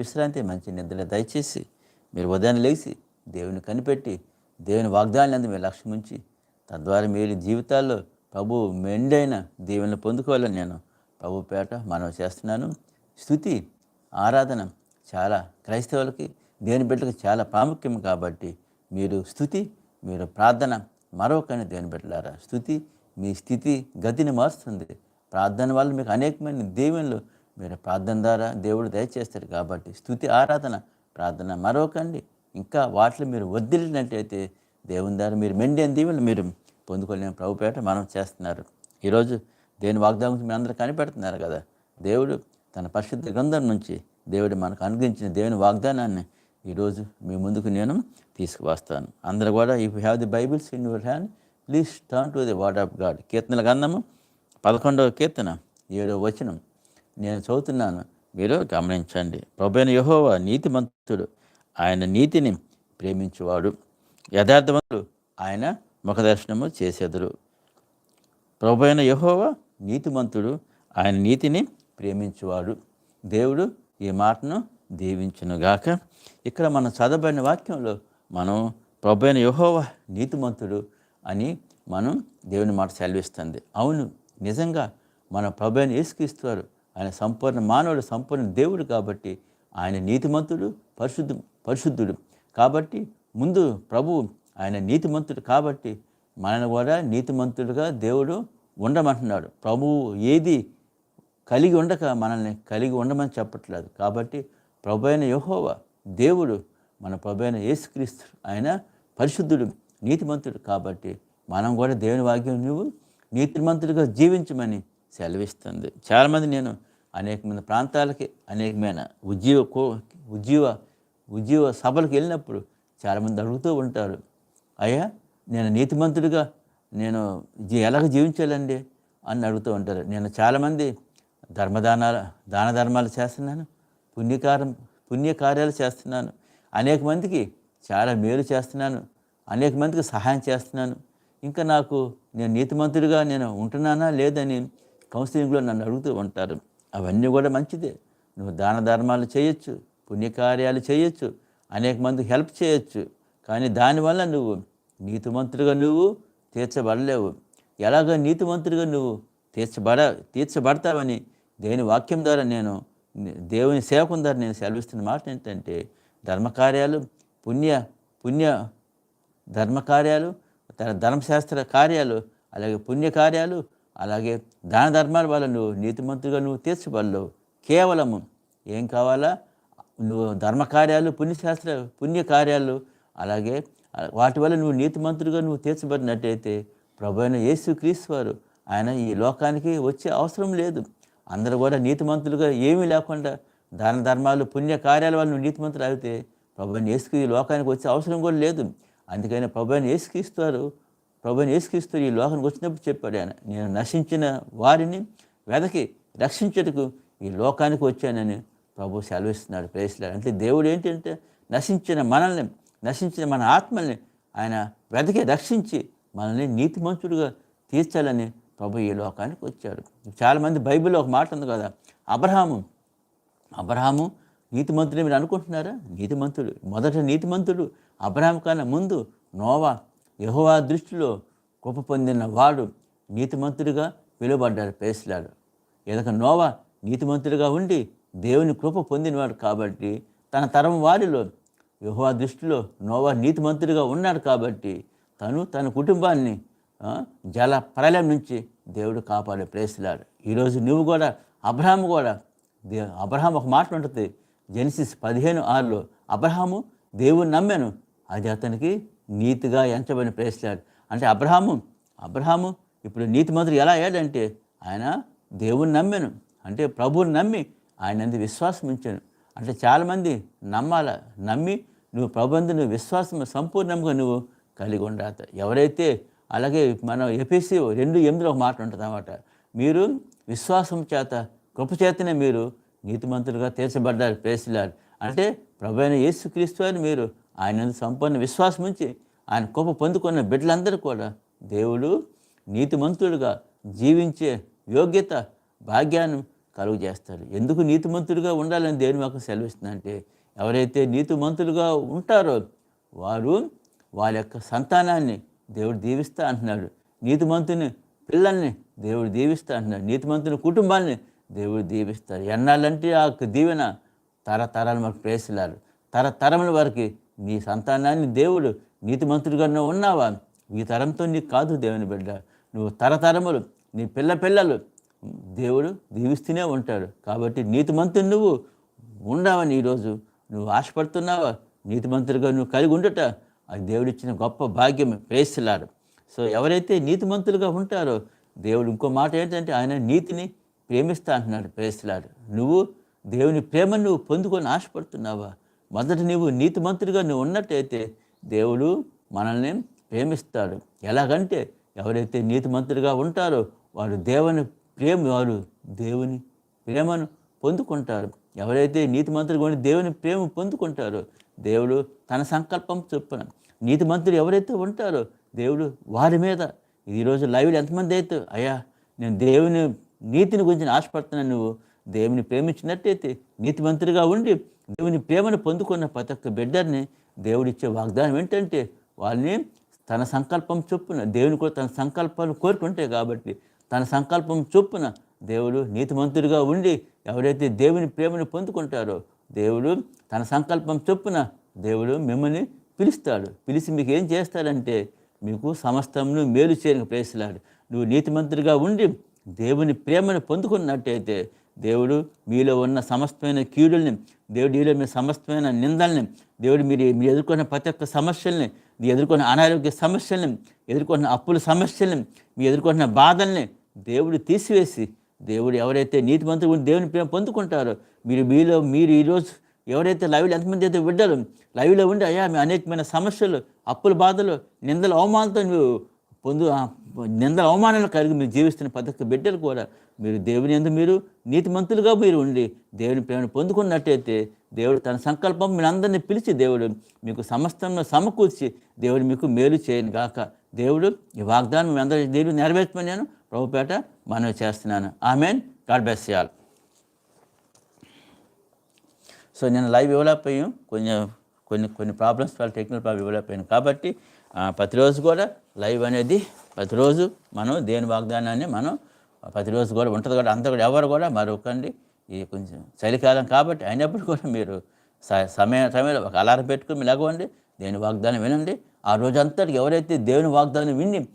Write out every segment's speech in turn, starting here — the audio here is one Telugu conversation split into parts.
విశ్రాంతి మంచి నిద్ర దయచేసి మీరు ఉదయాన్నే లేచి దేవుని కనిపెట్టి దేవుని వాగ్దానాన్ని అందు మీరు లక్ష్యం ఉంచి తద్వారా మీరు జీవితాల్లో ప్రభు మెండైన దేవుని పొందుకోవాలని నేను ప్రభు పేట మనం చేస్తున్నాను. స్థుతి ఆరాధన చాలా క్రైస్తవులకి దేవుని బిడ్డలకు చాలా ప్రాముఖ్యం కాబట్టి మీరు స్థుతి మీరు ప్రార్థన మరొకని దేవుని బిడ్డలారా. స్థుతి మీ స్థితి గతిని మారుస్తుంది. ప్రార్థన వల్ల మీకు అనేకమైన దేవుళ్ళు మీరు ప్రార్థన ద్వారా దేవుడు దయచేస్తారు కాబట్టి స్థుతి ఆరాధన ప్రార్థన మరొకండి. ఇంకా వాటిలో మీరు వదిలినట్టయితే దేవుని ద్వారా మీరు మెండేని దీవులు మీరు పొందుకోలేని ప్రభుపేట మనం చేస్తున్నారు. ఈరోజు దేవుని వాగ్దానం గురించి మీరు అందరూ కనిపెడుతున్నారు కదా. దేవుడు తన పరిశుద్ధ గ్రంథం నుంచి దేవుడు మనకు అనుగ్రహించిన దేవుని వాగ్దానాన్ని ఈరోజు మీ ముందుకు నేను తీసుకువస్తాను. అందరూ కూడా if have the bibles in your hand please turn to the word of God కీర్తనల గ్రంథము పదకొండవ కీర్తన ఏడవ వచనం. నేను చదువుతున్నాను. మీరు గమనించండి. ప్రభైన యహోవా నీతిమంతుడు. ఆయన నీతిని ప్రేమించువాడు. యథార్థవంతుడు ఆయన ముఖదర్శనము చేసేదురు. ప్రభైన యహోవా నీతిమంతుడు. ఆయన నీతిని ప్రేమించువాడు. దేవుడు ఈ మాటను దీవించునుగాక ఇక్కడ మనం చదవబడిన వాక్యంలో మనం ప్రభైన యహోవా నీతిమంతుడు అని మనం దేవుని మాట సెలవిస్తుంది. అవును నిజంగా మన ప్రభైన ఏసుకిస్తారు ఆయన సంపూర్ణ మానవుడు సంపూర్ణ దేవుడు కాబట్టి ఆయన నీతిమంతుడు పరిశుద్ధు పరిశుద్ధుడు. కాబట్టి ముందు ప్రభు ఆయన నీతిమంతుడు కాబట్టి మనల్ని కూడా నీతిమంతుడుగా దేవుడు ఉండమంటున్నాడు. ప్రభువు ఏది కలిగి ఉండక మనల్ని కలిగి ఉండమని చెప్పట్లేదు. కాబట్టి ప్రభు అయిన యహోవ దేవుడు మన ప్రభు అయిన యేసుక్రీస్తు ఆయన పరిశుద్ధుడు నీతిమంతుడు కాబట్టి మనం కూడా దేవుని వాక్యం నువ్వు నీతిమంతుడిగా జీవించమని సెలవిస్తుంది. చాలామంది నేను అనేకమైన ప్రాంతాలకి అనేకమైన ఉద్యోగ కో ఉద్యోగ ఉద్యోగ సభలకు వెళ్ళినప్పుడు చాలామంది అడుగుతూ ఉంటారు అయ్యా నేను నీతిమంతుడిగా నేను ఎలాగ జీవించాలండి? అని అడుగుతూ ఉంటారు. నేను చాలామంది ధర్మదానాల దాన ధర్మాలు చేస్తున్నాను పుణ్యకారం పుణ్యకార్యాలు చేస్తున్నాను. అనేక మందికి చాలా మేలు చేస్తున్నాను అనేక మందికి సహాయం చేస్తున్నాను. ఇంకా నాకు నేను నీతిమంతుడిగా నేను ఉంటున్నానా లేదని కౌన్సిలింగ్లో నన్ను అడుగుతూ ఉంటారు. అవన్నీ కూడా మంచిదే. నువ్వు దాన ధర్మాలు చేయొచ్చు పుణ్యకార్యాలు చేయొచ్చు అనేక మందికి హెల్ప్ చేయొచ్చు. కానీ దానివల్ల నువ్వు నీతిమంతుడిగా నువ్వు తీర్చబడలేవు. ఎలాగ నీతిమంతుడిగా నువ్వు తీర్చబడ తీర్చబడతావని దేని వాక్యం ద్వారా నేను దేవుని సేవకుని ద్వారా నేను సెలవిస్తున్న మాట ఏంటంటే ధర్మకార్యాలు పుణ్య పుణ్య ధర్మకార్యాలు తన ధర్మశాస్త్ర కార్యాలు అలాగే పుణ్యకార్యాలు అలాగే దాన ధర్మాల వల్ల నువ్వు నీతిమంతుగా నువ్వు తీర్చబడలేవు. కేవలము ఏం కావాలా? నువ్వు ధర్మకార్యాలు పుణ్యశాస్త్ర పుణ్యకార్యాలు అలాగే వాటి వల్ల నువ్వు నీతిమంతుడిగా నువ్వు తీర్చబడినట్టయితే ప్రభు అయిన యేసు వారు ఆయన ఈ లోకానికి వచ్చే అవసరం లేదు. అందరూ కూడా నీతిమంతులుగా ఏమీ లేకుండా దాన ధర్మాలు పుణ్యకార్యాల వల్ల నువ్వు నీతిమంతులు అయితే ప్రభు అయిన యేసుకి ఈ లోకానికి వచ్చే అవసరం కూడా లేదు. అందుకని ప్రభు అయిన యేసుక్రీస్తారు ప్రభుని యేసుక్రీస్తు ఈ లోకానికి వచ్చినప్పుడు చెప్పాడు ఆయన నేను నశించిన వారిని వెదకి రక్షించటకు ఈ లోకానికి వచ్చానని ప్రభు సెలవిస్తున్నాడు. ప్రేసిలాడు అంటే దేవుడు ఏంటంటే నశించిన మనల్ని నశించిన మన ఆత్మల్ని ఆయన వెదకి రక్షించి మనల్ని నీతిమంతుడుగా తీర్చాలని ప్రభు ఈ లోకానికి వచ్చాడు. చాలామంది బైబిల్లో ఒక మాట ఉంది కదా అబ్రహాము అబ్రహాము నీతిమంతుడు మీరు అనుకుంటున్నారా? నీతిమంతుడు మొదట నీతిమంతుడు అబ్రహాం కన్నా ముందు నోవా యహోవా దృష్టిలో కృప పొందిన వాడు నీతిమంతుడిగా పిలువబడ్డాడు పేసిలాడు. ఏదక నోవా నీతిమంతుడిగా ఉండి దేవుని కృప పొందినవాడు కాబట్టి తన తరం వారిలో యహోవా దృష్టిలో నోవా నీతిమంతుడిగా ఉన్నాడు కాబట్టి తను తన కుటుంబాన్ని జల ప్రళయం నుంచి దేవుడు కాపాడే ప్రేసిలాడు ఈరోజు నువ్వు కూడా అబ్రహాము కూడా దే అబ్రహాం ఒక మాట ఉంటుంది. జెనిసిస్ పదిహేను ఆరులో అబ్రహాము దేవుని నమ్మాను అది అతనికి నీతిగా ఎంచబడిన ప్రేసిలాడు అంటే అబ్రహాము అబ్రహాము ఇప్పుడు నీతి మంత్రులు ఎలా అయ్యాడంటే ఆయన దేవుని నమ్మాను. అంటే ప్రభువుని నమ్మి ఆయన అంది విశ్వాసం ఉంచాను. అంటే చాలామంది నమ్మాల? నమ్మి నువ్వు ప్రభుందు నువ్వు విశ్వాసం సంపూర్ణంగా నువ్వు కలిగి ఉండాలి ఎవరైతే అలాగే మనం ఎపిసి రెండు ఎనిమిదిలో ఒక మాట ఉంటుంది అన్నమాట. మీరు విశ్వాసం చేత కృప చేతనే మీరు నీతిమంతులుగా తీర్చబడ్డారు ప్రేసిలారు అంటే ప్రభు అయిన యేసుక్రీస్తు అని మీరు ఆయన సంపన్న సంపూర్ణ విశ్వాసం ఉంచి ఆయన కోప పొందుకున్న బిడ్డలందరూ కూడా దేవుడు నీతిమంతుడుగా జీవించే యోగ్యత భాగ్యాన్ని కలుగు చేస్తాడు ఎందుకు నీతిమంతుడిగా ఉండాలని దేవుని మాకు సెలవిస్తుందంటే ఎవరైతే నీతిమంతులుగా ఉంటారో వారు వారి యొక్క సంతానాన్ని దేవుడు దీవిస్తా అంటున్నాడు. నీతిమంతుని పిల్లల్ని దేవుడు దీవిస్తా అంటున్నాడు. నీతిమంతుని కుటుంబాన్ని దేవుడు దీవిస్తారు. ఎన్నాళ్ళంటే ఆ యొక్క దీవెన తరతరాలు మనకు ప్రేసిలారు తరతరముల వరకు నీ సంతానాన్ని దేవుడు నీతిమంతుడిగా నువ్వు ఉన్నావా? ఈ తరంతో నీకు కాదు దేవుని బిడ్డ. నువ్వు తరతరములు నీ పిల్ల పిల్లలు దేవుడు దీవిస్తూనే ఉంటాడు. కాబట్టి నీతిమంతుడు నువ్వు ఉండవని ఈరోజు నువ్వు ఆశపడుతున్నావా? నీతిమంతుడిగా నువ్వు కలిగి ఉండట అది దేవుడిచ్చిన గొప్ప భాగ్యం ప్రేసిలాడు సో ఎవరైతే నీతిమంతులుగా ఉంటారో దేవుడు ఇంకో మాట ఏంటంటే ఆయన నీతిని ప్రేమిస్తా అంటున్నాడు ప్రేసిలాడు నువ్వు దేవుని ప్రేమను నువ్వు పొందుకొని ఆశపడుతున్నావా? మొదట నువ్వు నీతిమంతుడిగా నువ్వు ఉన్నట్టయితే దేవుడు మనల్ని ప్రేమిస్తాడు. ఎలాగంటే ఎవరైతే నీతిమంతుడిగా ఉంటారో వారు దేవుని ప్రేమ వారు దేవుని ప్రేమను పొందుకుంటారు. ఎవరైతే నీతిమంతుడిగా ఉండి దేవుని ప్రేమ పొందుకుంటారో దేవుడు తన సంకల్పం చొప్పున. నీతిమంతుడు ఎవరైతే ఉంటారో దేవుడు వారి మీద. ఈరోజు లైవ్లో ఎంతమంది అయితే అయ్యా నేను దేవుని నీతిని గురించి ఆశపడుతున్నాను నువ్వు దేవుని ప్రేమించినట్టయితే నీతిమంతుడిగా ఉండి దేవుని ప్రేమను పొందుకున్న ప్రతి ఒక్క బిడ్డని దేవుడిచ్చే వాగ్దానం ఏంటంటే వాళ్ళని తన సంకల్పం చొప్పున దేవుని కూడా తన సంకల్పాలు కోరుకుంటే కాబట్టి తన సంకల్పం చొప్పున దేవుడు నీతిమంతుడిగా ఉండి ఎవరైతే దేవుని ప్రేమను పొందుకుంటారో దేవుడు తన సంకల్పం చొప్పున దేవుడు మిమ్మల్ని పిలుస్తాడు. పిలిచి మీకు ఏం చేస్తాడంటే మీకు సమస్తంను మేలు చేయని ప్రేసిలాడు నువ్వు నీతిమంతుడిగా ఉండి దేవుని ప్రేమను పొందుకున్నట్టయితే దేవుడు మీలో ఉన్న సమస్తమైన కీడుల్ని దేవుడు మీలో మీ సమస్తమైన నిందల్ని దేవుడు మీరు మీరు ఎదుర్కొన్న ప్రతి ఒక్క సమస్యల్ని మీ ఎదుర్కొన్న అనారోగ్య సమస్యల్ని ఎదుర్కొన్న అప్పుల సమస్యల్ని మీ ఎదుర్కొన్న బాధల్ని దేవుడు తీసివేసి దేవుడు ఎవరైతే నీతి మంత్రులు దేవుని ప్రేమ పొందుకుంటారో మీరు మీలో మీరు ఈరోజు ఎవరైతే లైవ్లో ఎంతమంది అయితే బిడ్డలు లైవ్లో ఉండి అయ్యా మీ అనేకమైన సమస్యలు అప్పుల బాధలు నిందల అవమానాలతో నువ్వు పొందు నింద నిందల అవమానాలు కలిగి మీరు జీవిస్తున్న పద్ధతి బిడ్డలు కూడా మీరు దేవుని ఎందు మీరు నీతిమంతులుగా మీరు ఉండి దేవుని ప్రేమను పొందుకున్నట్టయితే దేవుడు తన సంకల్పం మీరు అందరినీ పిలిచి దేవుడు మీకు సమస్తంలో సమకూర్చి దేవుడు మీకు మేలు చేయను గాక. దేవుడు ఈ వాగ్దానం మీ అందరి దేవుడు నెరవేర్చమని నేను ప్రభుపేట మనవి చేస్తున్నాను. ఆమెన్. గాడ్ బెస్ చేయాలి సో నేను లైవ్ ఇవ్వలేకపోయాను. కొంచెం కొన్ని కొన్ని ప్రాబ్లమ్స్ వాళ్ళ టెక్నికల్ ప్రాబ్లం ఇవ్వలేకపోయాను. కాబట్టి ప్రతిరోజు కూడా లైవ్ అనేది ప్రతిరోజు మనం దేని వాగ్దానాన్ని మనం ప్రతిరోజు కూడా ఉంటుంది కూడా అంతా కూడా ఎవరు కూడా మరొకండి. ఇది కొంచెం చలికాలం కాబట్టి అయినప్పుడు కూడా మీరు స- సమయ సమయంలో ఒక అలారం పెట్టుకుని మీరు లెగవండి దేని వాగ్దానం వినండి. ఆ రోజంతటికి ఎవరైతే దేవుని వాగ్దానం విని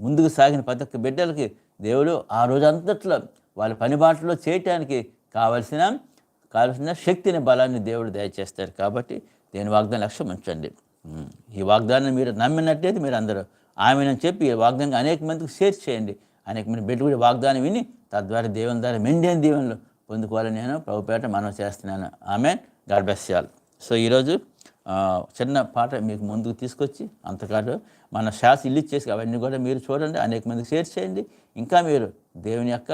ముందుకు సాగిన ప్రతి ఒక్క బిడ్డలకి దేవుడు ఆ రోజంతట్లో వాళ్ళ పని బాటలో చేయటానికి కావలసిన కావలసిన శక్తిని బలాన్ని దేవుడు దయచేస్తారు కాబట్టి దేని వాగ్దానం లక్ష్యం ఉంచండి. ఈ వాగ్దానం మీరు నమ్మినట్టయితే మీరు అందరూ ఆమెనని చెప్పి ఈ వాగ్దానం అనేక మందికి షేర్ చేయండి. అనేక మంది బిడ్డ కూడా వాగ్దానం విని తద్వారా దేవుని ద్వారా మెండైన దీవెనలు పొందుకోవాలని నేను ప్రభుపేట మనం చేస్తున్నాను. ఆమె గాడ్ బ్లెస్ చేయాలి సో ఈరోజు చిన్న పాట మీకు ముందుకు తీసుకొచ్చి అంతకాదు మన శాస్ ఇల్లు ఇచ్చేసి అవన్నీ కూడా మీరు చూడండి అనేక మందికి షేర్ చేయండి. ఇంకా మీరు దేవుని యొక్క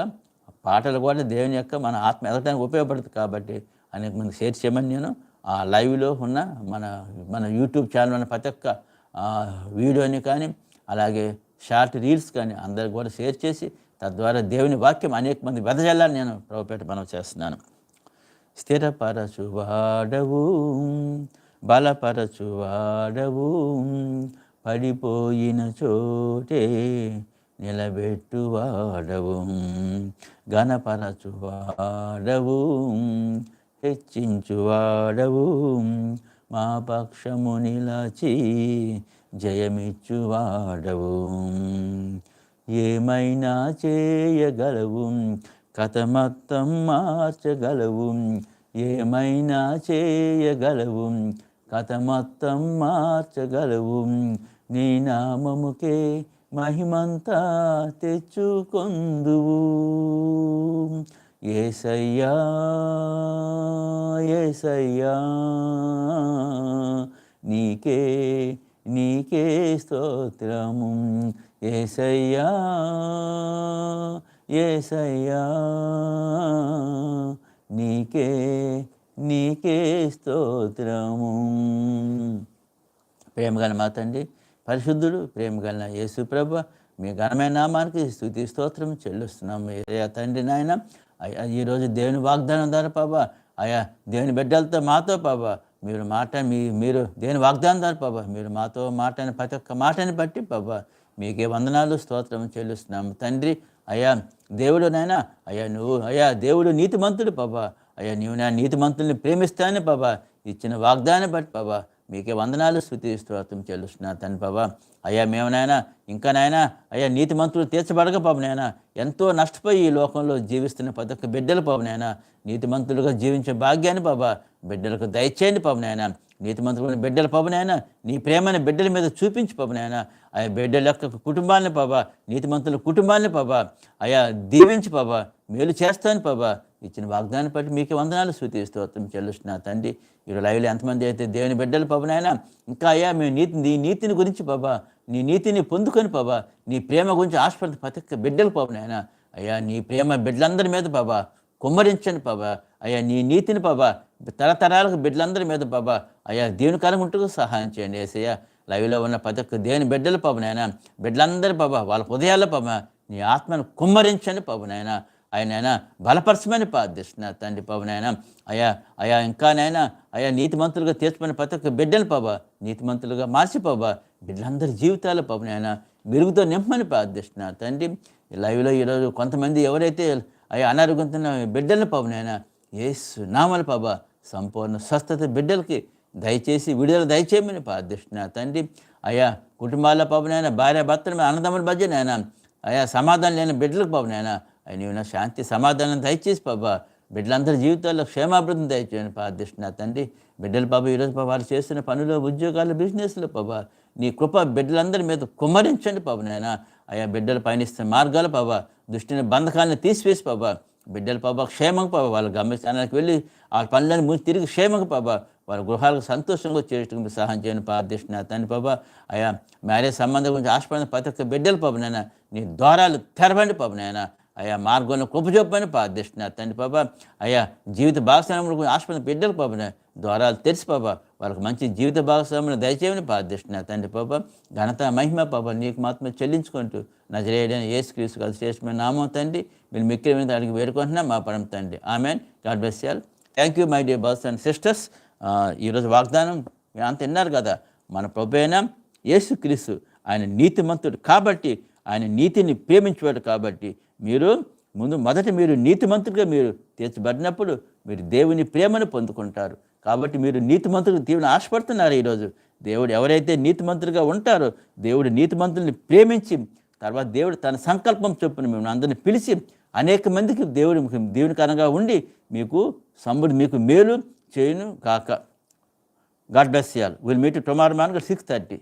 పాటలు కూడా దేవుని యొక్క మన ఆత్మ ఎదగడానికి ఉపయోగపడుతుంది కాబట్టి అనేక మందికి షేర్ చేయమని నేను ఆ లైవ్లో ఉన్న మన మన యూట్యూబ్ ఛానల్ ఉన్న ప్రతి ఒక్క వీడియోని కానీ అలాగే షార్ట్ రీల్స్ కానీ అందరికి కూడా షేర్ చేసి తద్వారా దేవుని వాక్యం అనేక మంది వెదజల్లని నేను ప్రభుపేట మనం చేస్తున్నాను. స్థిరపరచువాడవు బలపరచువాడవు పడిపోయిన చోటే నిలబెట్టువాడవు గణపరచువాడవు హెచ్చించువాడవు. మా పక్షము నిలచి జయమిచ్చువాడవు. ఏమైనా చేయగలవు? కథమత్తం మార్చగలవు. ఏమైనా చేయగలవు? కథమత్తం మార్చగలవు. నీ నామముకే మహిమంతా తెచ్చుకొందువు. ఏసయ్యా ఏసయ్యా నీకే నీకే స్తోత్రము. ఏసయ్యా ఏసయ్యా నీకే నీకే స్తోత్రము. ప్రేమగల మా తండ్రి పరిశుద్ధుడు ప్రేమగల యేసు ప్రభ మీ ఘనమైన నామానికి స్థుతి స్తోత్రం చెల్లిస్తున్నాము ఏదైనా తండ్రి నాయన అయ్యా ఈరోజు దేవుని వాగ్దానం ద్వారా బాబా అయ్యా దేవుని బిడ్డలతో మాతో బాబా మీరు మాట మీ మీరు దేవుని వాగ్దానం ద్వారా బాబా మీరు మాతో మాటని ప్రతి ఒక్క మాటని బట్టి బాబా మీకే వందనాలు స్తోత్రం చెల్లిస్తున్నాము. తండ్రి అయ్యా దేవుడు నాయన అయ్యా నువ్వు అయ్యా దేవుడు నీతిమంతుడు బాబా అయ్యా నీవు నా నీతిమంతుల్ని ప్రేమిస్తాను బాబా ఇచ్చిన వాగ్దానం బట్టి బాబా మీకే వందనాలు. స్థుతి స్తోత్రం చెల్లిస్తున్నా తండ్రి బాబా. అయ్యా మేము నాయనా ఇంకా నాయనా అయ్యా నీతి మంత్రులు తీర్చబడక పాప నాయన. ఎంతో నష్టపోయి ఈ లోకంలో జీవిస్తున్న ప్రతి ఒక్క బిడ్డలు పాప నీతి మంత్రులుగా జీవించే భాగ్యాన్ని బాబా బిడ్డలకు దయచేయండి పాప నాయనా. నీతిమంతులైన బిడ్డల పవనైనా నీ ప్రేమని బిడ్డల మీద చూపించి పవనైనా ఆయా బిడ్డల యొక్క కుటుంబాన్ని పాబా నీతిమంతుల కుటుంబాన్ని పాబా అయా దీవించి పాబా మేలు చేస్తాను పాబా ఇచ్చిన వాగ్దానం బట్టి మీకు వందనాలు శృతి స్తోత్రం చెల్లుస్తున్నా తండ్రి. ఈ లైవ్లో ఎంతమంది అయితే దేవుని బిడ్డలు పవనైనా ఇంకా అయ్యా మేము నీతి నీ నీతిని గురించి పాబా నీ నీతిని పొందుకొని పాబా నీ ప్రేమ గురించి ఆస్పద ప్రతి బిడ్డలు పవనైనా అయ్యా నీ ప్రేమ బిడ్డలందరి మీద పాబా కుమ్మరించండి బాబా అయ్యా నీ నీతిని బాబా తరతరాలకు బిడ్డలందరి మీద బాబా అయ్యా దేవుని కాలం ఉంటూ సహాయం చేయండి ఏసయ్య. లైవ్లో ఉన్న ప్రతి ఒక్క దేవుని బిడ్డలు పాప నాయన బిడ్డలందరి బాబా వాళ్ళ హృదయాల్లో పాప నీ ఆత్మను కుమ్మరించండి పాప నాయన. ఆయన బలపరచమని ప్రార్థిస్తున్నా తండ్రి పాప నాయన. అయ్యా అయా ఇంకా నాయన అయా నీతిమంతులుగా తీర్చుకుని ప్రతి ఒక్క బిడ్డలు పాబా నీతిమంతులుగా మార్చి పాబా బిడ్డలందరి జీవితాలు పాప నాయన మెరుగుతో నింపమని ప్రార్థిస్తున్నా తండ్రి. ఈ లైవ్లో ఈరోజు కొంతమంది ఎవరైతే అయ్యా అనారోగ్యంతో బిడ్డలను పాపనైనా ఏసు నామలు పాప సంపూర్ణ స్వస్థత బిడ్డలకి దయచేసి విడుదల దయచేయమని ప్రార్థిస్తున్నా. తండ్రి అయ్యా కుటుంబాల పాపనైనా భార్య భర్తల అన్నదమ్ముల నాయన అయ్యా సమాధానం లేని బిడ్డలకు పాపనైనా అయ్యా నీవు నా శాంతి సమాధానం దయచేసి బాబా బిడ్డలందరి జీవితాల్లో క్షేమాభివృద్ధి దయచేయని ప్రార్థిస్తున్నా. తండ్రి బిడ్డల బాబు ఈరోజు పాప వారు చేస్తున్న పనులు ఉద్యోగాలు బిజినెస్లు పాప నీ కృప బిడ్డలందరి మీద కుమ్మరించండి పాప నాయన. అయ్యా బిడ్డలు పయనిస్తున్న మార్గాలు పాప దృష్టిని బంధకాలను తీసివేసి బాబా బిడ్డలు పాప క్షేమంగా పాప వాళ్ళ గమ్యస్థానానికి వెళ్ళి ఆ పనులను ముందు తిరిగి క్షేమంగా పాప వాళ్ళ గృహాలకు సంతోషంగా చేర్చుకుని సహాయం చేయను ప్రార్థిస్తున్నా తండ్రి పాప అయ్యా మ్యారేజ్ సంబంధం గురించి ఆశపడిన ప్రతి ఒక్క బిడ్డల పాప నాయన నీ ద్వారాలు తెరవండి పాప నాయన. అయ్యా మార్గంలో కృపచొప్పని ప్రార్థిస్తున్నా తండ్రి పాప అయ్యా జీవిత భాగస్వాములకు ఆశపడిన బిడ్డలు పాపన ద్వారాలు తెరిచి పాప వాళ్ళకి మంచి జీవిత భాగస్వాములు దయచేయమని ప్రార్థిస్తున్నా తండ్రి పాప ఘనత మహిమ పాప నీకు మాత్రమే చెల్లించుకుంటూ నజరేయడానికి ఏసు క్రీస్తు కలిసి చేసిన నామం తండ్రి. మీరు మిక్కిలి అడిగి వేడుకుంటున్నా మా పరం తండ్రి. Amen. God bless y'all thank you my dear boss and sisters. ఈరోజు వాగ్దానం మీరు అంత విన్నారు కదా మన ప్రభు అయినా యేసుక్రీస్తు ఆయన నీతిమంతుడు కాబట్టి ఆయన నీతిని ప్రేమించేవాడు కాబట్టి మీరు ముందు మొదట మీరు నీతిమంతుడిగా మీరు తీర్చబడినప్పుడు మీరు దేవుని ప్రేమను పొందుకుంటారు. కాబట్టి మీరు నీతిమంతుడు తీవ్ర ఆశపడుతున్నారు ఈరోజు. దేవుడు ఎవరైతే నీతిమంతుడిగా ఉంటారో దేవుడు నీతిమంతుల్ని ప్రేమించి తర్వాత దేవుడు తన సంకల్పం చొప్పున మేము అందరిని పిలిచి అనేక మందికి దేవుడు దేవుని కనంగా ఉండి మీకు సమ్ముడు మీకు మేలు చేయను కాక గాడ్ బ్లెస్ చేయాలి will meet tomorrow morning six thirty